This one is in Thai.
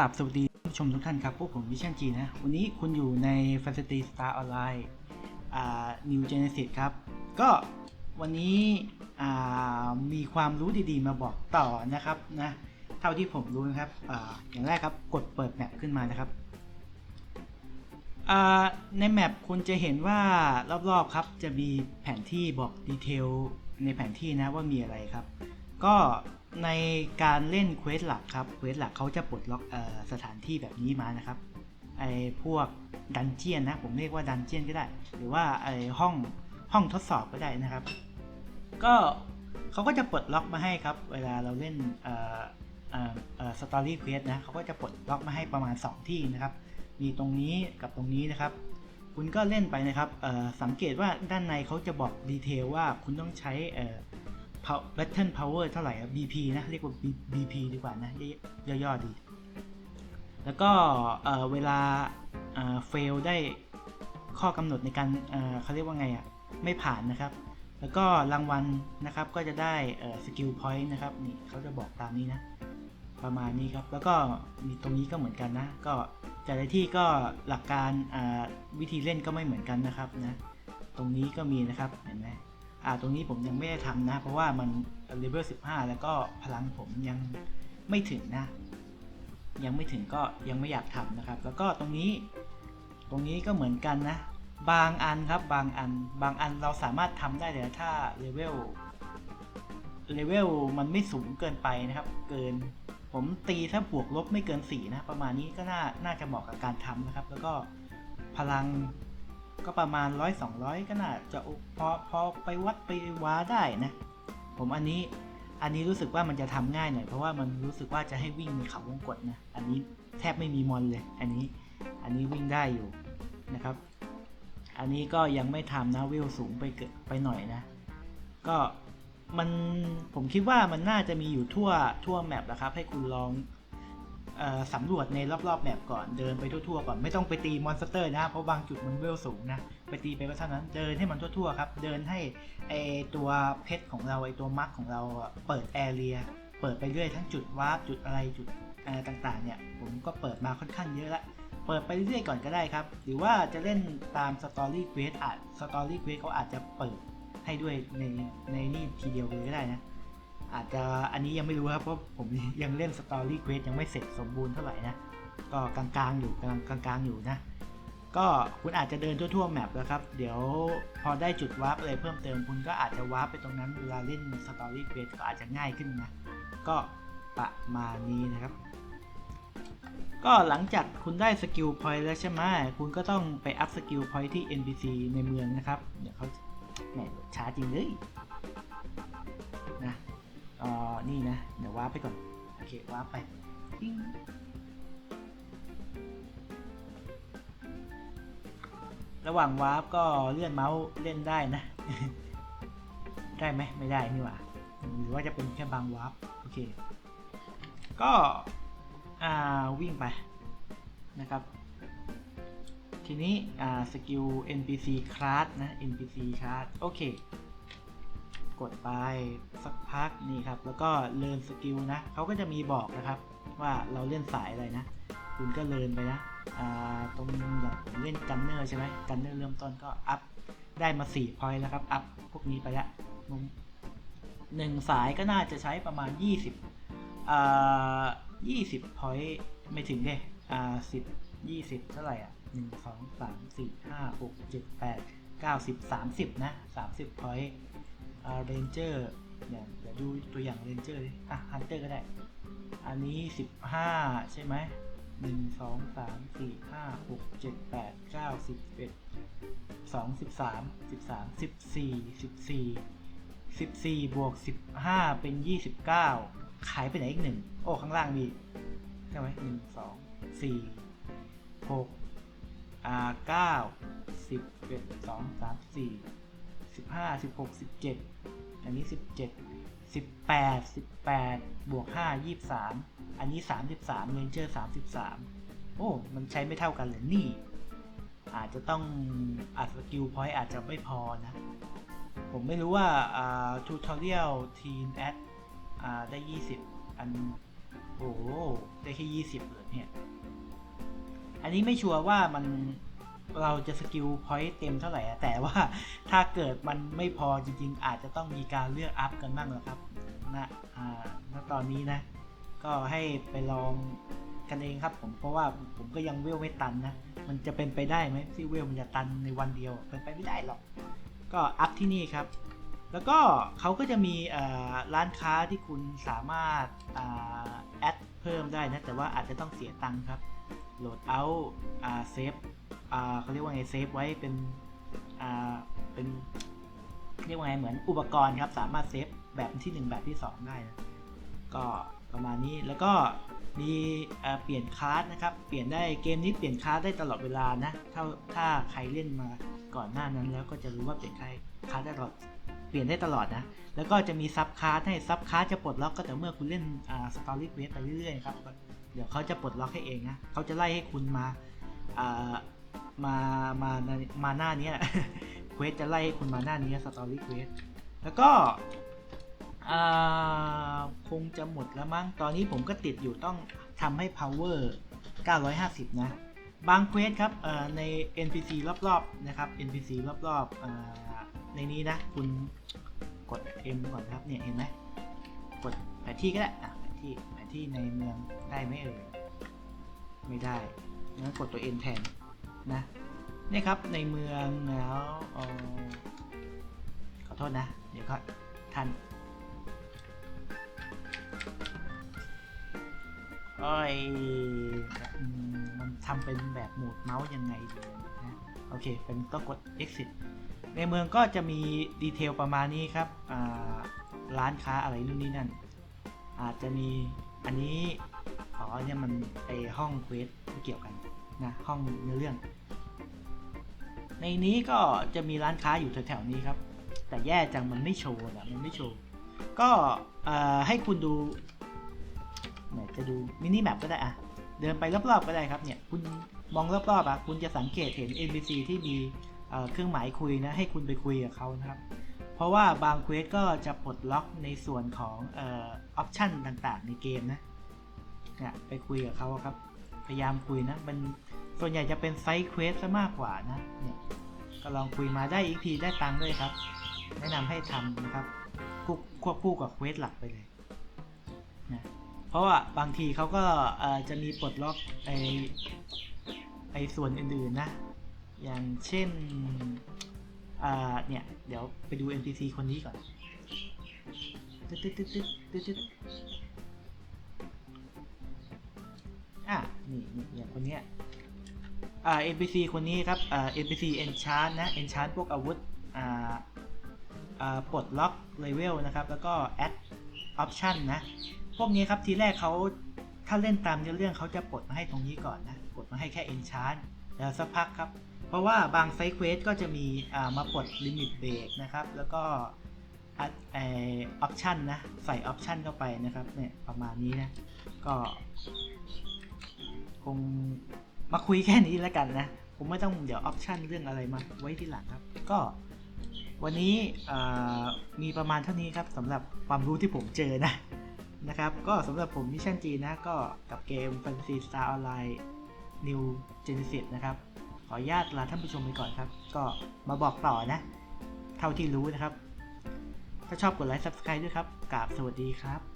กราบสวัสดีผู้ชมทุกท่านครับ พวกผมวิชันจีนะ วันนี้คุณอยู่ใน Fantasy Star Online อ่า New Genesis ครับ ก็วันนี้อ่ามีความรู้ดีๆมาบอกต่อนะครับนะเท่าที่ผมรู้นะครับอาอย่างแรกครับกดเปิดแมปขึ้นมานะครับอ่าในแมปคุณจะเห็นว่ารอบๆครับจะมีแผนที่บอกดีเทลในแผนที่นะว่ามีอะไรครับ ก็ ในการเล่นเควสหลักครับเควสหลักเขาจะปลดล็อกออสถานที่แบบนี้มานะครับไอพวกดันเจียนนะผมเรียกว่าดันเจียนก็ได้ หรือว่าไอห้องห้องทดสอบก็ได้นะครับ ก็เขาก็จะปลดล็อกมาให้ครับ เวลาเราเล่นสตอรี่เควสนะเขาก็จะปลดล็อกมาให้ประมาณ 2 ที่นะครับ มีตรงนี้กับตรงนี้นะครับ คุณก็เล่นไปนะครับสังเกตว่าด้านในเขาจะบอกดีเทลว่าคุณต้องใช้ เอ่อ pow- battle power เท่าไหร่อะ BP นะ เรียกว่า BP ดีกว่านะ ย่อยๆดี แล้วก็เวลาเอ่อ fail ได้ข้อกำหนดในการเขาเรียกว่าไงอะไม่ผ่านนะครับ แล้วก็รางวัลนะครับก็จะได้เอ่อ skill point นะครับ นี่เขาจะบอกตามนี้นะ ประมาณนี้ครับ แล้วก็มีตรงนี้ก็เหมือนกันนะ ก็แต่ละที่ก็หลักการวิธีเล่นก็ไม่เหมือนกันนะครับนะ ตรงนี้ก็มีนะครับ เห็นไหม อ่าตรงนี้ผมยังไม่ได้ทำนะ เพราะว่ามันเลเวล15 แล้วก็พลังผมยังไม่ถึงนะ ยังไม่ถึงก็ยังไม่อยากทำนะครับ แล้วก็ตรงนี้ตรงนี้ก็เหมือนกันนะ บางอันครับบางอัน บางอันเราสามารถทำได้แต่ถ้าเลเวลเลเวลมันไม่สูงเกินไปนะครับ เกินผมตีถ้าบวกลบไม่เกิน4นะ ประมาณนี้ก็น่าน่าจะเหมาะกับการทำนะครับ แล้วก็พลัง ก็ประมาณร้อยสองร้อยก็น่าจะพอพอไปวัดไปว้าได้นะ ผมอันนี้อันนี้รู้สึกว่ามันจะทำง่ายหน่อยเพราะว่ามันรู้สึกว่าจะให้วิ่งในเขาวงกตนะ อันนี้แทบไม่มีมอนเลย อันนี้อันนี้วิ่งได้อยู่นะครับ อันนี้ก็ยังไม่ทำนะเวสูงไปเกิดไปหน่อยนะ ก็มันผมคิดว่ามันน่าจะมีอยู่ทั่วทั่วแมปนะครับให้คุณลอง สำรวจในรอบๆแมปก่อนเดินไปทั่วๆก่อนไม่ต้องไปตีมอนสเตอร์นะเพราะบางจุดมันเวลสูงนะไปตีไปก็เท่านั้นเดินให้มันทั่วๆครับ เดินให้ไอตัวเพชรของเราไอตัวมาร์กของเราเปิดแอเรียเปิดไปเรื่อยทั้งจุดวาร์ปจุดอะไรจุดอะไรต่างๆ เนี่ยผมก็เปิดมาค่อนข้างเยอะละเปิดไปเรื่อยๆก่อนก็ได้ครับ หรือว่าจะเล่นตามสตอรี่เควสอาจสตอรี่เควสเขาอาจจะเปิดให้ด้วยในในนี่ทีเดียวเลยก็ได้นะ อาจจะอันนี้ยังไม่รู้ครับเพราะผมยังเล่นสตอรี่เควสยังไม่เสร็จสมบูรณ์เท่าไหร่นะ ก็กลางๆอยู่กลังกลางๆอยู่นะ ก็คุณอาจจะเดินทั่วๆแมปแล้วครับ เดี๋ยวพอได้จุดวาร์ปอะไรเพิ่มเติมคุณก็อาจจะวาร์ปไปตรงนั้นเวลาเล่นสตอรี่เควสก็อาจจะง่ายขึ้นนะ ก็ประมาณนี้นะครับ ก็หลังจากคุณได้สกิลพอยต์แล้วใช่ไหมคุณก็ต้องไปอัพสกิลพอยต์ที่ NPC ในเมืองนะครับ เดี๋ยวเขาแหมช้าจริงเลย เอ่อนี่นะ เดี๋ยววาร์ปไปก่อน โอเควาร์ปไปปิ้งระหว่างวาร์ปก็เลื่อนเมาส์เล่นได้นะ ได้ไหมไม่ได้นี่หว่าหรือว่าจะเป็นแค่บางวาร์ปโอเค ก็อ่าวิ่งไปนะครับ ทีนี้อ่าสกิล NPC class นะ NPC class โอเค กดไปสักพักนี่ครับ แล้วก็เลิร์นสกิลนะเขาก็จะมีบอกนะครับ ว่าเราเล่นสายอะไรนะ คุณก็เลิร์นไปนะอ่าตรงอย่างผมเล่นกันเนอร์ใช่ไหมกันเนอร์เริ่มต้นก็อัพได้มา4พอยต์แล้วครับ อัพพวกนี้ไปละหนึ่งสายก็น่าจะใช้ประมาณ 20อ่า20พอยต์ไม่ถึงเลยอ่า10 20 เท่าไหร่อะ 1 2 3 4 5 6 7 8 9 10 30 นะ 30พอยต์อ่า เรนเจอร์เนี่ยเดี๋ยวดูตัวอย่างเรนเจอร์ดิอะฮันเตอร์ก็ได้ อันนี้สิบห้าใช่ไหมหนึ่งสองสามสี่ห้าหกเจ็ดแปดเก้าสิบเอ็ดสองสิบสามสิบสามสิบสี่สิบสี่สิบสี่บวกสิบห้าเป็นยี่สิบเก้าขายไปไหนอีกหนึ่งโอ้ ข้างล่างมีใช่ไหมหนึ่งสองสี่หกอ่าเก้าสิบเอ็ดสองสามสี่ สิบห้าสิบหกสิบเจ็ดอันนี้สิบเจ็ดสิบแปดสิบแปดบวกห้ายี่สามอันนี้สามสิบสามเรนเจอร์สามสิบสามโอ้ มันใช้ไม่เท่ากันเลยนี่ อาจจะต้องอัดสกิลพอยต์อาจจะไม่พอนะ ผมไม่รู้ว่าอ่าทูทอเรียลทีมแอดอ่าได้ยี่สิบอัน โอ้ได้แค่ยี่สิบเลยเนี่ย อันนี้ไม่ชัวร์ว่ามัน เราจะสกิลพอยต์เต็มเท่าไหร่แต่ว่าถ้าเกิดมันไม่พอจริง ๆ อาจจะต้องมีการเลือกอัพกันบ้างแล้วครับนะอ่าณตอนนี้นะ ก็ให้ไปลองกันเองครับผมเพราะว่าผมก็ยังเวลไม่ตันนะ มันจะเป็นไปได้ไหมที่เวลมันจะตันในวันเดียวเป็นไปไม่ได้หรอก ก็อัพที่นี่ครับ แล้วก็เขาก็จะมีร้านค้าที่คุณสามารถอแอดเพิ่มได้นะ แต่ว่าอาจจะต้องเสียตังค์ครับ โหลดเอาอ่าเซฟอ่าเขาเรียกว่าไงเซฟไว้เป็นอ่าเป็นเรียกว่าไงเหมือนอุปกรณ์ครับ สามารถเซฟแบบที่ 1 แบบที่ 2 ได้นะก็ประมาณนี้แล้วก็มีเอ่อเปลี่ยนคลาสนะครับ เปลี่ยนได้เกมนี้เปลี่ยนคลาสได้ตลอดเวลานะถ้าถ้าใครเล่นมาก่อนหน้านั้นแล้วก็จะรู้ว่าเปลี่ยนคลาสคลาสได้ตลอด เปลี่ยนได้ตลอดนะ แล้วก็จะมีซับคลาสให้ซับคลาสจะปลดล็อกก็แต่เมื่อคุณเล่นอ่าสตอรี่เควสไปเรื่อยๆครับ เดี๋ยวเขาจะปลดล็อกให้เองนะเขาจะไล่ให้คุณมาอ่ามา มา มาหน้านี้เควสจะไล่ให้คุณมาหน้านี้สตอรี่เควสแล้วก็คงจะหมดแล้วมั้ง ตอนนี้ผมก็ติดอยู่ต้องทำให้ power 950 นะ บางเควสครับเอ่อใน NPC รอบๆ นะครับ NPC รอบๆอ ในนี้นะ คุณกด M ก่อนครับเนี่ยเห็นไหมกดแผนที่ก็ได้อะแผนที่แผนที่ในเมืองได้ไหมเอ่ยไม่ได้งั้นกดตัว N แทนนะนี่ครับในเมืองแล้วออขอโทษนะ เดี๋ยวก็ทันโอ้ยอืมมันทำเป็นแบบโหมดเมาส์ยังไงดีนะโอเคเป็นต้องกด exit ในเมืองก็จะมีดีเทลประมาณนี้ครับร้านค้าอะไรนู่นนี่นั่น อาจจะมีอันนี้อ๋อเนี่ยมันไอห้องเควสที่เกี่ยวกันนะห้องเนื้อเรื่อง ในนี้ก็จะมีร้านค้าอยู่แถวๆนี้ครับ แต่แย่จังมันไม่โชว์นะมันไม่โชว์ก็ให้คุณดูไหนจะดูมินิแมปก็ได้อะเดินไปรอบๆก็ได้ครับเนี่ยคุณมองรอบๆอะคุณจะสังเกตเห็น NPC ที่มี เครื่องหมายคุยนะให้คุณไปคุยกับเขานะครับ เพราะว่าบางเควสก็จะปลดล็อกในส่วนของออปชันต่างๆ ในเกมนะเนี่ยไปคุยกับเขาครับ พยายามคุยนะมันส่วนใหญ่จะเป็นไซส์เควสซะมากกว่านะเนี่ยก็ลองคุยมาได้อีกทีได้ตังค์ด้วยครับ แนะนำให้ทำนะครับควบคู่กับเควสหลักไปเลยนะเพราะว่าบางทีเขาก็จะมีปลดล็อกไอไอส่วนอื่นๆนะ อย่างเช่น อ่า เนี่ย เดี๋ยวไปดู NPC คนนี้ก่อนตึ๊ดตึ๊ดตึ๊ดตึ๊ดตึ๊ดตึ๊ดอะ นี่นี่เนี่ยคนเนี้ย อ่า NPC คนนี้ครับ อ่า NPC enchant นะ enchant พวกอาวุธ อ่า อ่า ปลดล็อกเลเวลนะครับ แล้วก็ add option นะ พวกนี้ครับ ทีแรกเขาถ้าเล่นตามเนื้อเรื่องเขาจะปลดมาให้ตรงนี้ก่อนนะ ปลดมาให้แค่ enchant แล้วสักพักครับ เพราะว่าบางไซเควสก็จะมีมาปลดลิมิตเบรกนะครับ แล้วก็ออปชันนะใส่ออปชันเข้าไปนะครับเนี่ยประมาณนี้นะ ก็ คงมาคุยแค่นี้แล้วกันนะ ผมไม่ต้องเดี๋ยวออปชันเรื่องอะไรมาไว้ที่หลังครับ ก็วันนี้มีประมาณเท่านี้ครับสำหรับความรู้ที่ผมเจอนะนะครับ ก็สำหรับผมมิชชั่นจีนะ ก็กับเกม Fantasy Star Online New Genesis นะครับ ขออนุญาตลาท่านผู้ชมไปก่อนครับ ก็มาบอกต่อนะ เท่าที่รู้นะครับ ถ้าชอบกดไลค์ Subscribe ด้วยครับกราบสวัสดีครับ